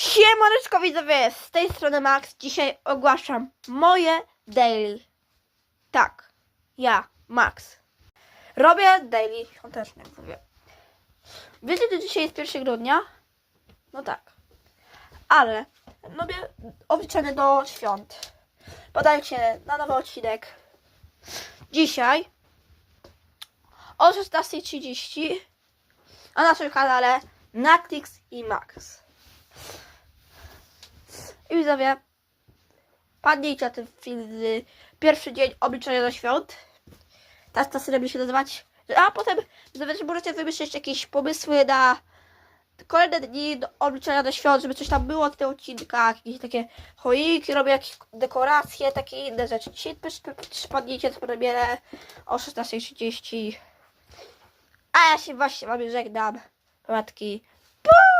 Siemaneczko widzowie, z tej strony Max. Dzisiaj ogłaszam moje daily. Tak, ja, Max. Robię daily świąteczne, jak mówię. Wiecie, że dzisiaj jest 1 grudnia? No tak. Ale robię obliczenie do świąt. Podajcie na nowy odcinek. Dzisiaj o 16.30 na naszym kanale Natix i Max. I widzowie, padnijcie na ten film, pierwszy dzień obliczenia do świąt. Ta, ta seria będzie się nazywać. A potem widzowie, że możecie wymyślić jakieś pomysły na kolejne dni do obliczenia do świąt, żeby coś tam było w tych odcinkach, jakieś takie choinki, robię jakieś dekoracje, takie inne rzeczy. Dzisiaj przypadnijcie na premierę o 16.30. A ja się właśnie wam żegnam. Matki. Pu!